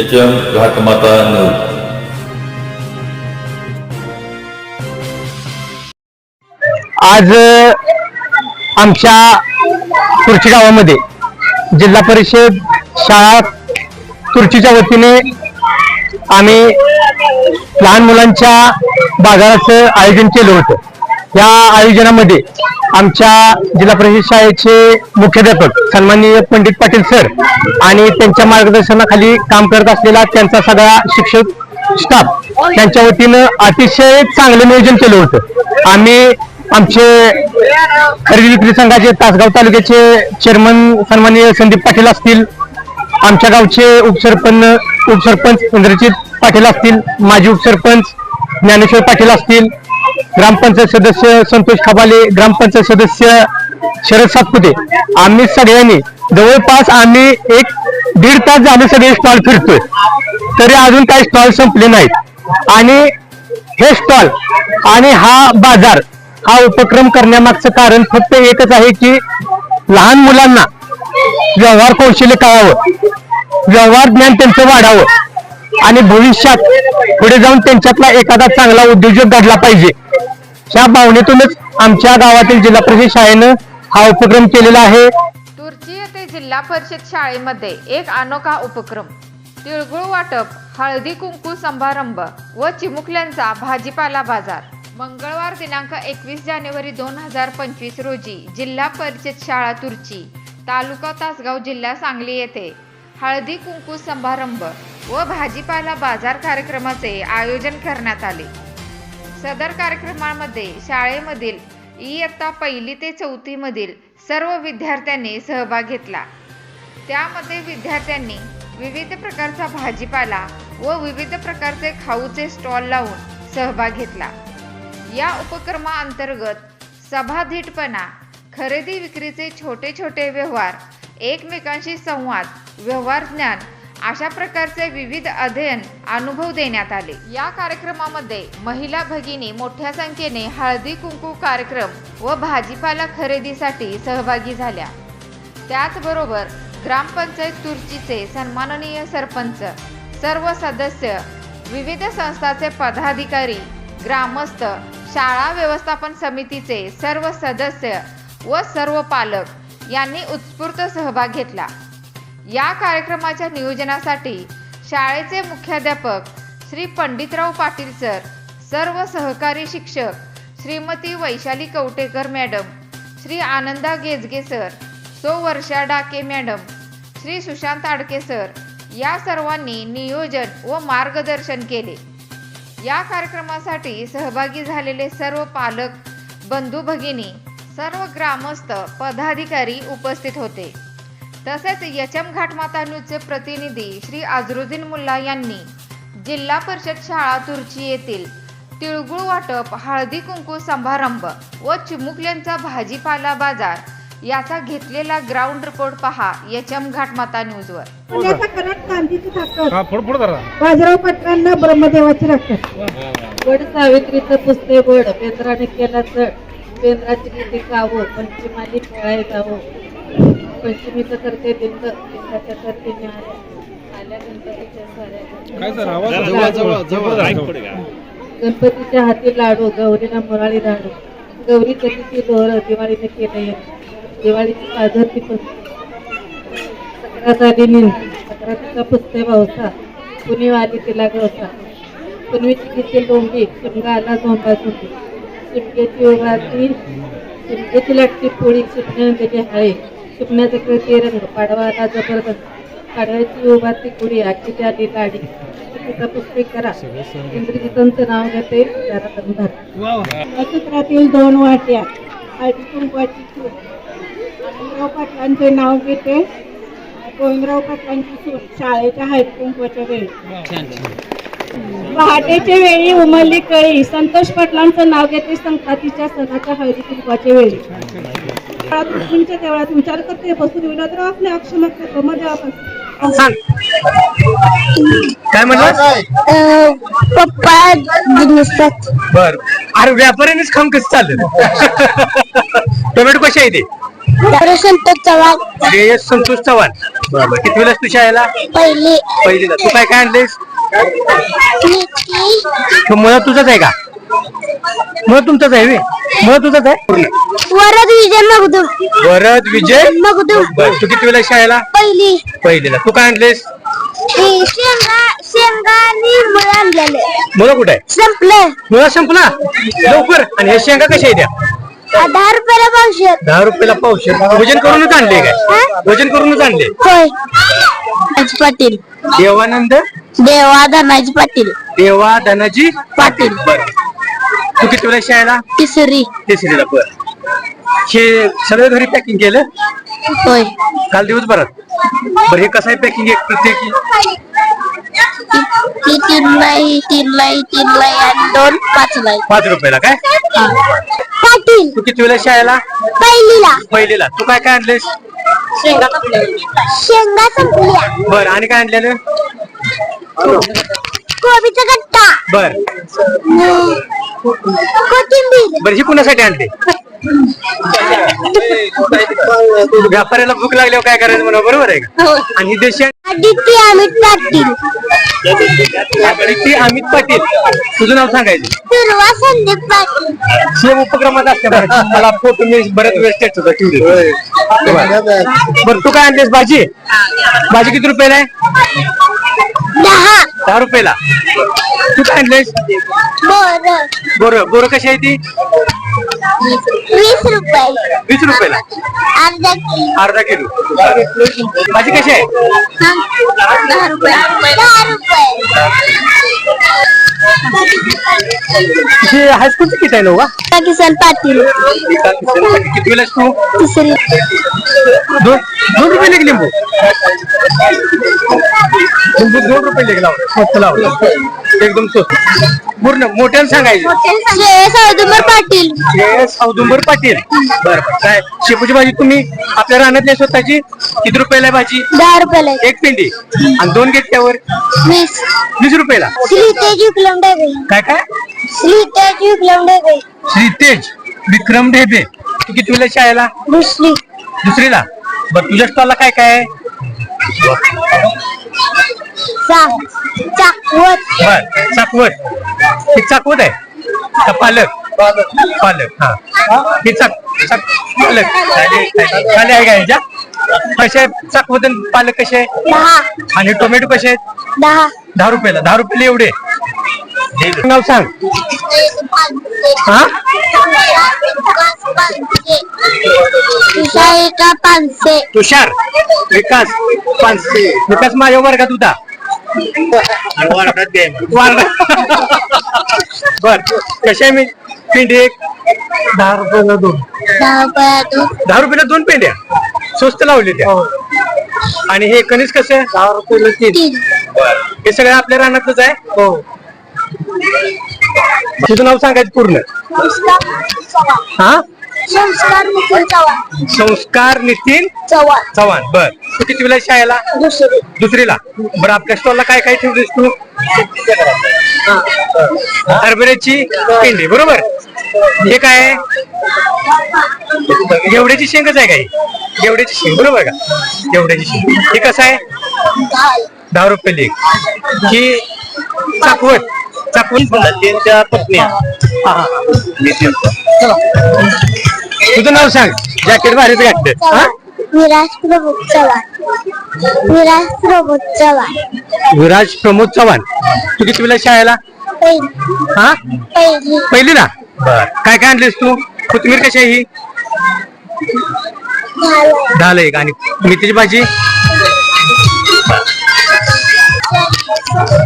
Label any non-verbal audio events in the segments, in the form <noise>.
H M घाटमाता news आज आमच्या तुर्ची गावामध्ये जिल्हा परिषद शाळा तुर्चीच्या वतीने आम्ही लहान मुलांच्या बाजाराचं आयोजन केलं होतं. या आयोजनामध्ये आमच्या जिल्हा परिषद शाळेचे मुख्याध्यापक सन्माननीय पंडित पाटील सर आणि त्यांच्या मार्गदर्शनाखाली काम करत असलेला त्यांचा सगळा शिक्षक स्टाफ त्यांच्या वतीनं अतिशय चांगलं नियोजन केलं होतं. आम्ही आमचे खरेदी विक्री संघाचे तासगाव तालुक्याचे चेअरमन सन्माननीय संदीप पाटील असतील आमच्या गावचे उपसरपंच उपसरपंच इंद्रजित पाटील असतील माजी उपसरपंच ज्ञानेश्वर पाटील असतील ग्रामपंचायत सदस्य संतोष खबाले ग्रामपंचायत सदस्य शरद सातपुते. आम्ही सगळ्यांनी जवळपास आम्ही एक दीड तास झाले सगळे स्टॉल फिरतोय. तरी अजून काही स्टॉल संपले नाहीत. आणि हे स्टॉल आणि हा बाजार हा उपक्रम करण्यामागचं कारण फक्त एकच आहे की लहान मुलांना व्यवहार कौशल्य कळावं. व्यवहार ज्ञान त्यांचं वाढावं. आणि भविष्यात पुढे जाऊन त्यांच्यातला एखादा चांगला उद्योजक घडला पाहिजे. ह्या भावनेतूनच आमच्या गावातील जिल्हा परिषद शाळेनं हा उपक्रम केलेला आहे. तुर्ची येथे जिल्हा परिषद शाळेमध्ये एक अनोखा उपक्रम. तिळगुळ वाटप हळदी कुंकू समारंभ व चिमुकल्यांचा भाजीपाला बाजार. मंगळवार दिनांक एकवीस जानेवारी दोन हजार पंचवीस रोजी जिल्हा परिषद शाळा तुर्ची तालुका तासगाव जिल्हा सांगली येथे हळदी कुंकू समारंभ व भाजीपाला बाजार कार्यक्रमाचे आयोजन करण्यात आले. सदर कार्यक्रमामध्ये शाळेमधील इयत्ता पहिली ते चौथी मधील सर्व विद्यार्थ्यांनी सहभाग घेतला. त्यामध्ये विद्यार्थ्यांनी विविध प्रकारचा भाजीपाला व विविध प्रकारचे खाऊचे स्टॉल लावून सहभाग घेतला. या उपक्रमाअंतर्गत सभाधीटपणा खरेदी विक्रीचे छोटे छोटे व्यवहार एकमेकांशी संवाद व्यवहार ज्ञान अशा प्रकारचे विविध अध्ययन अनुभव देण्यात आले. या कार्यक्रमामध्ये महिला भगिनी मोठ्या संख्येने हळदी कुंकू कार्यक्रम व भाजीपाला खरेदीसाठी सहभागी झाल्या. त्याचबरोबर ग्रामपंचायत तुर्चीचे सन्माननीय सरपंच सर्व सदस्य विविध संस्थाचे पदाधिकारी ग्रामस्थ शाळा व्यवस्थापन समितीचे सर्व सदस्य व सर्व पालक यांनी उत्स्फूर्त सहभाग घेतला. या कार्यक्रमाच्या नियोजनासाठी शाळेचे मुख्याध्यापक श्री पंडितराव पाटील सर सर्व सहकारी शिक्षक श्रीमती वैशाली कवटेकर मॅडम श्री आनंदा गेजगे सर सो वर्षा डाके मॅडम श्री सुशांत आडके सर या सर्वांनी नियोजन व मार्गदर्शन केले. या कार्यक्रमासाठी सहभागी झालेले सर्व पालक बंधू भगिनी सर्व ग्रामस्थ पदाधिकारी उपस्थित होते. तसेच यचम घाटमाता न्यूजचे प्रतिनिधी श्री अजरुद्दीन मुल्ला यांनी जिल्हा परिषद शाळा तुर्ची येथील तिळगुळ वाटप हळदी कुंकू समारंभ व चिमुकल्यांचा भाजीपाला बाजार याचा घेतलेला ग्राउंड रिपोर्ट पहा यचम घाटमाता न्यूजवर. हा बाजीराव पटलांना ब्रह्मदेवाची राखत वड सावित्रीचं पुसते वड पेंद्राने केला चढ पेंद्राची नीती कावं पंचमाली खेळाय जावं पंचमीचं करते बिंद बिंदाच्या करते न्याय आल्या गणपतीच्या साऱ्या काय सर आवाज जवळ गणपतीच्या हाती लाडू गौरीला मुराळी लाडू. गौरी कधीची लोहर दिवाळीने केलं. दिवाळीची पाझरती पण. सक्रात आली निंद सक्रातीचा पुसते पावसा कुणी आली तिला गवसा कुणवीची घेतली लोंबी शिमगा आला झोंबा झोंबी. शिमग्याची उभारती शिमग्याची लाटती पोळी शिपण्याने त्याची हाळे. शिपण्याचे कळते रंग पाडवा आला जबरदस्त पाडव्याची उभारती कुडी आखीची आली लाडी तिचा पुस्तक करा. इंद्रजितांचं नाव घेते. दमदार नक्षत्रातील दोन वाट्या. हळदी कुंकवाची सूट आनंदराव पाटलांचे नाव घेते. गोविंदराव पाटलांची सूट शाळेच्या हळदी कुंकवाच्या वेळी पहाटेच्या वेळी उमरली कळी. संतोष पाटलांचं नाव घेते. संक्रांतीच्या सणाच्या हळदी कुंकवाच्या वेळी तुमच्या देवळात विचार करते बसून विनोदराव आपल्या अक्षमत ब्रह्मदेवापासून सांग. काय म्हणलं? पप्पा दिसतात बर. अरे व्यापाऱ्यानेच काम कसं चाललं? टोमॅटो कसे आहे ते? संतोष चव्हाण. श्रेयस संतोष चव्हाण. बरोबर कितवीला तू शाळेला? पहिली. पहिलीला. तू काय काय आणलेस तो मुळा तुझाच आहे का? मुळ तुमचाच आहे मुळ तुझाच आहे? वरद विजय मगदूम वरद विजय मगदूम बर तू कितवीला शाळेला? पहिली. पहिलीला. तू काय आणलेस? हे शेंगा शेंगा आणि मुळे आणलेले. मुलं कुठे आहे? संपलं मुळा संपला? लवकर. आणि हे शेंगा कशा आहेत त्या? दहा रुपयाला पावशेर. दहा रुपयाला पावशे वजन करूनच आणले काय? वजन करूनच आणले? होय. धनाजी पाटील. देवानंद? देवा धनाजी पाटील. देवा धनाजी पाटील. बर. तू किती वेळा शाळेला तिसरी. तिसरीला बर. हे सगळं घरी पॅकिंग केलं? होय. काल दिवसभरात बरं हे कसं आहे पॅकिंग एक प्रत्येकी? ती तीन लाई तीन लाई तीन लाई आणि दोन पाच लाई पाच रुपयाला काय? पाटील. तू किती वेळा शाळेला? पहिलीला. पहिलीला. तू काय काय आणलेस? शेंगा संपल्या. बर आणि काय आणलेलं? कोबीचा गट्टा बर. कोथिंबीर. बर ही कुणासाठी आणते व्यापाऱ्याला भूक लागल्यावर काय करायचं म्हणा बरोबर आहे का? आणि ही देशी आदित्य अमित पाटील. आणि ती अमित पाटील. तुझं नाव सांगायचं? दुर्वा संदीप पाटील. सेम उपक्रमात असते बरं. मला फोटो मी बऱ्याच वेळेस टेस्ट होता. ठेवले बर. तू काय आणतेस भाजी? भाजी किती रुपयाला आहे? दहा. दहा रुपयाला. तू काय आणलेस बोर. बोर. बोर कशी आहे ती? वीस रुपये. वीस रुपयाला. अर्धा किलो. अर्धा किलो. भाजी कशी आहे? दहा रुपये. दहा रुपये. ही हायस्कूलची किती आहे नव्हा किसन पाटील. किती वेळेस तू? तिसरी. दोन दोन रुपये लेख लिंबू. लिंबू दोन रुपये लेख लावलं स्वस्त लावलं एकदम स्वस्त. पूर्ण मोठ्यानं सांगायचं. श्रेयस औदुंबर पाटील. येस औदुंबर पाटील. बर. काय शेपूची भाजी तुम्ही आपल्या रानातल्या स्वतःची किती रुपयाला आहे भाजी? दहा रुपयाला एक पेंडी. आणि दोन घेतल्यावर वीस. वीस रुपयाला. श्रीतेज विक्रम ढेबे काय काय? श्रीतेज विक्रम ढेबे श्रीतेज विक्रम ढेबे. तू किती वेळेला शाळेला? दुसरी. दुसरीला? बर तुझ्या स्टॉलला काय काय आहे? चाकवत बर चाकवत हे चाकवत आहे. का पालक. पालक हा. हे? चाक चाक पालक. खाली आहे का ह्याच्या कसे आहे चाकवत आणि पालक कसे आहे दहा. आणि टोमॅटो कसे आहेत? दहा. दहा रुपयाला. दहा रुपयाला एवढे. नाव सांग. हा? पाचशे तुषार. विकास. पाचशे विकास माझ्या वर्गात होता. वार्डात <laughs> बर. कशा आहे मी? पेंडी एक. दहा रुपयाला दोन. दहा रुपया दोन. दहा रुपयाला दोन पेंड्या? स्वस्त लावले त्या. आणि हे कणीस कसं आहे? दहा रुपयाला तीन. हे सगळं आपल्या रानातच आहे? हो. तुझं नाव सांगायचं पूर्ण. हा? संस्कार मुकुल चव्हाण. संस्कार नितीन चव्हाण. चव्हाण. बर. तू किती वेळा शाळेला? दुसरी दुसरीला? बरं आपल्या स्टॉलला काय काय ठेवलीस तू? हरभऱ्याची पेंडी बरोबर? हे काय आहे? गेवड्याची शेंगच आहे काही गेवड्याची शेंग बरोबर का? गेवड्याची शेंग. हे कसं आहे? दहा रुपये लेख ही चाकवत चाकवत त्यांच्या पत्नी. तुझं नाव सांग. जॅकेट भारीच घातलं. हा? विराज प्रभू चव्हाण विराज प्रभू चव्हाण विराज प्रमोद चव्हाण तू किती वेळा शाळेला? पहिली. हा? पहिली. पहिली ना? बर. काय काय आणलीस तू? कोथिंबीर कशी आहे ही? झालं दहाला एक आणि मेथीची भाजी?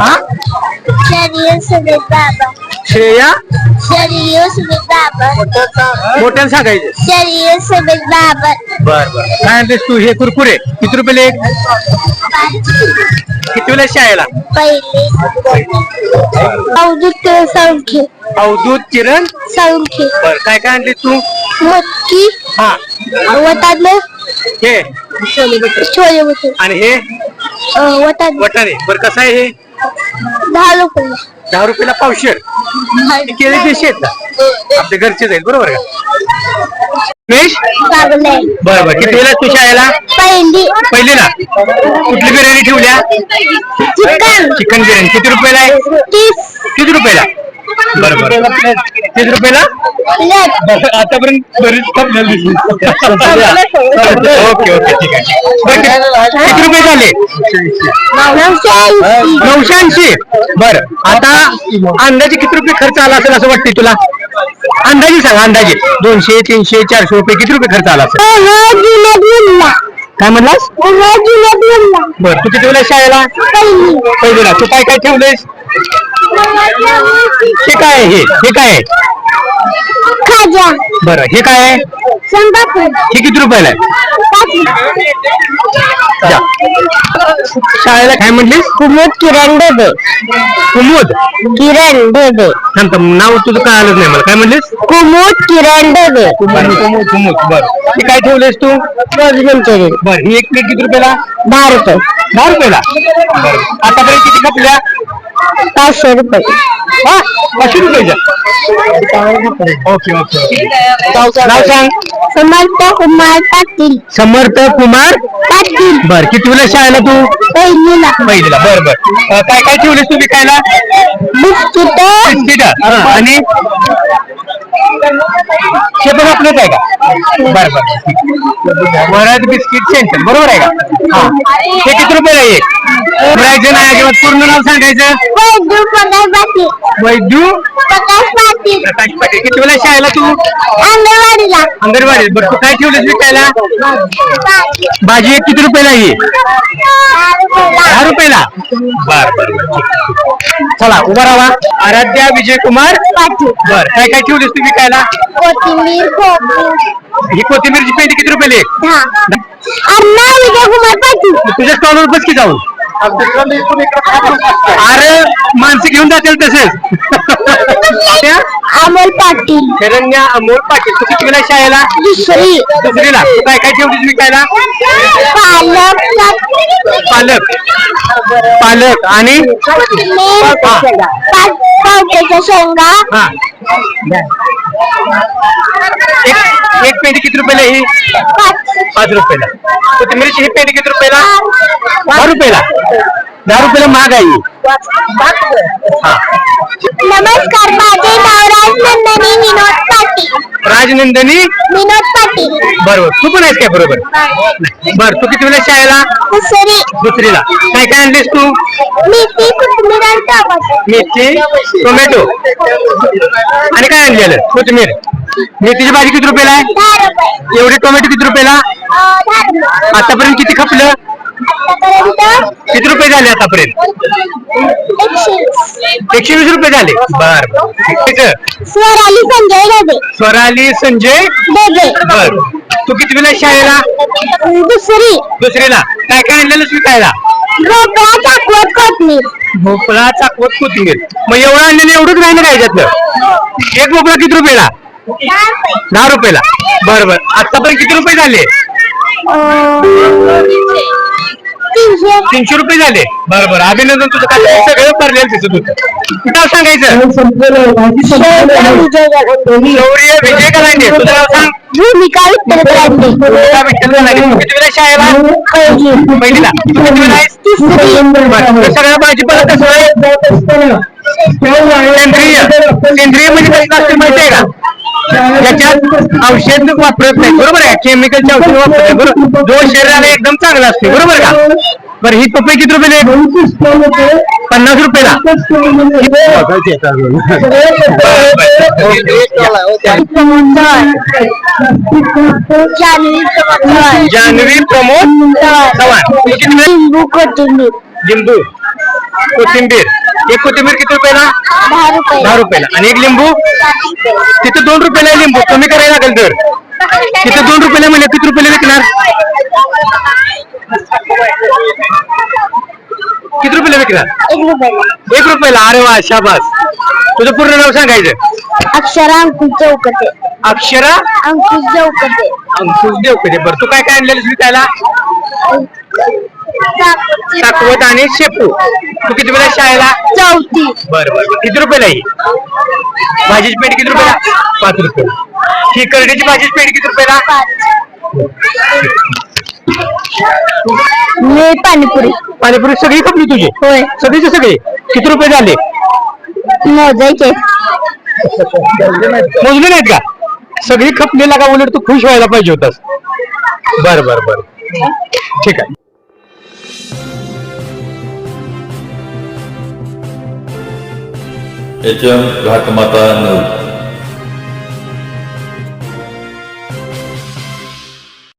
हा शरीर सुमित बाबा श्रेया? मोठ्यानं सांगायचं. बर बर. काय आणतेस तू? हे कुरकुरे. किती रुपये एक किती वेळा शाळेला? पहिली अवधूत संख्ये अवधूत किरण? संख्ये बर काय काय आणलीस तू? मटकी. हा. वटाणं. हे. छोले भटूरे. आणि हे? वटाणे. वटाणे. बर कसं आहे हे? दहा रुपये. दहा रुपयाला पावशेर. केळी देशी आहेत ना आपल्या घरचेच आहेत बरोबर का? मेश बरं बरं. किती वेळा तू शाळेला? पहिली. पहिलीला? कुठली बिर्याणी ठेवल्या चिकन. चिकन बिर्याणी. किती रुपयाला आहे? तीस. किती रुपयाला? तीस रुपयाला आतापर्यंत बरीच कमी दिसली. ओके ओके ठीक आहे. किती रुपये झाले? नऊशे ऐंशी. बर आता अंदाजे किती रुपये खर्च आला असेल असं वाटतंय तुला? अंदाजे सांग अंदाजे. दोनशे तीनशे चारशे रुपये किती रुपये खर्च आला असेल? काय म्हणलास? बर तू किती वेळा शाळेला? पहिलीला. तू काय काय ठेवलेस हे काय आहे? हे हे काय आहे? खाजा. बरं हे काय आहे? हे किती रुपयाला आहे? जा. शाळेला काय म्हणलीस कुमुद किरण डेबे कुमुद? किरण डेबे थांब थांब, नाव तुझं काय आलंच नाही मला. काय म्हणलीस कुमुद किरण डेबे कुमुद कुमुद कुमुद. बर. हे काय ठेवलेस तू? रोजगंचेरी बर ही एक प्लेट किती रुपयाला? दहा रुपये. दहा रुपयाला? बरं. आतापर्यंत किती खपल्या? पाचशे रुपये. पाचशे रुपयाच्या ओके ओके नाव सांग. समर्थ कुमार पाटील. समर्थ कुमार पाटील. बर किती वेळा शाळेला तू? पहिलीला. पहिलीला बर बर. अं, काय काय ठेवलेस तू विकायला बिस्किट. बिस्किट. आणि? हे पण आपलंच आहे का? बर बर वरात बिस्किट सेंटर बरोबर आहे का? हा. हे किती रुपयाला आहे? एक बोलायचं नाही अजिबात पूर्ण नाव सांगायचं. वैद्यू प्रकाश पाटील. वैद्यू? प्रकाश पाटील प्रकाश पाटील किती वेळा शाळेला तू? अंगणवाडीला अंगणवाडी बरं तू काय ठेवलेस विकायला भाजी एक किती रुपयाला आहे? दहा रुपयाला? बर बर बर. चला उभा राहा. आराध्या विजय कुमार बर काय काय ठेवलेस तू विकायला? कोथिंबीर ही कोथिंबीरची पेंडी किती रुपयाला? दहा. अण्णा विजय कुमार पाटील तुझ्या स्टॉलवर बस की जाऊन अरे माणसं घेऊन जातील तसेच. अमोल पाटील. शरण्या अमोल पाटील तू किती वेळा शाळेला? दुसरी. दुसरीला. तू काय काय ठेवलीस विकायला? पालक पालक. पालक. आणि? पावट्याच्या शेंगा. हा. एक एक पेंडी किती रुपयाला ही? पाच. पाच रुपयाला. कोथिंबीरची ही पेंडी किती रुपयाला? दहा रुपयाला. दहा रुपयाला महाग आहे. नमस्कार माझे नाव राजनंदनी विनोद पाटील. राजनंदनी? विनोद पाटील. बरोबर. तू पण आहेस काय बरोबर? बर तू किती वेळा शाळेला? दुसरी. दुसरीला. काय काय आणलीस तू? मेथी कोथिंबीर आणि टमाटर मेथी टोमॅटो. आणि काय आणलेलं? कोथिंबीर. मेथीची भाजी किती रुपयाला आहे? दहा रुपये. एवढे टोमॅटो किती रुपयाला? अं, दहा रुपये. आतापर्यंत किती खपलं? किती रुपये झाले आतापर्यंत? एकशे वीस रुपये झाले. बर. स्वराली संजय डबे स्वराली संजय डबे बर. तू किती वेळा शाळेला? दुसरी. दुसरीला. काय काय आणलेलं विकायला भोपळा चाकवत कोथमीर भोपळा चाकवत कोथिंबीर. मग एवढं आणलेलं एवढंच राहिलं काय याच्यातलं? एक भोपळा किती रुपयाला? दहा रुपये दहा रुपयाला. बर बर. आतापर्यंत किती रुपये झाले? तीनशे तीनशे रुपये झाले. बरं बरं. अभिनंदन तुझं. काय सगळं पडलेलं तिचं तुझं नाव सांगायचं. शौर्य विजय कलांडे तुझं नाव सांग. भूमिका विठ्ठल करांडे भूमिका विठ्ठल कलांडे तू किती वेळा शाळेला पहिलीला. तू किती वेळा आहेस बरं. तर सगळं भाजीपाला कसं आहे. सेंद्रिय सेंद्रिय म्हणजे कसं असते माहिती आहे का? याच्यात औषध वापरत नाही. बरोबर आहे? केमिकलचे औषध वापरत नाही. बरोबर? जो शरीराला एकदम चांगला असते. बरोबर का? बरं ही पपई किती रुपये पन्नास रुपयाला. जान्हवी. जान्हवी प्रमोद चव्हाण. लिंबू कोथिंबीर लिंबू कोथिंबीर. एक कोथिंबीर किती रुपयाला? दहा रुपये. दहा रुपयाला. आणि एक लिंबू? तिथे दोन रुपयाला आहे लिंबू. कमी करायला लागेल तर. तिथे दोन रुपयाला म्हणजे किती रुपयाला विकणार. किती रुपयाला विकणार? एक रुपये. एक रुपयाला. अरे वा शाबास. तुझं पूर्ण नाव सांगायचं अक्षरा अंकुश चौकटे. अक्षरा अंकुश चौकटे. अंकुश देवकरे बरं तू काय काय आणलेलं विकायला साकवत आणि शेपू. तू किती वेळा शाळेला? चौथी बरं बरं बरं. किती रुपयाला आहे भाजीची पेंड किती रुपयाला? पाच रुपये. ही करडीची भाजीची पेंड किती रुपयाला? मी पाणीपुरी. पाणीपुरी सगळी खपली तुझी? होय. सगळीचे सगळे? किती रुपये झाले? मोजायचे. मोजले नाहीत का? सगळी खपलेला का उलट तू खुश व्हायला पाहिजे होतास? बर बर बर. ठीक आहे. एच एम घाटमाता नऊ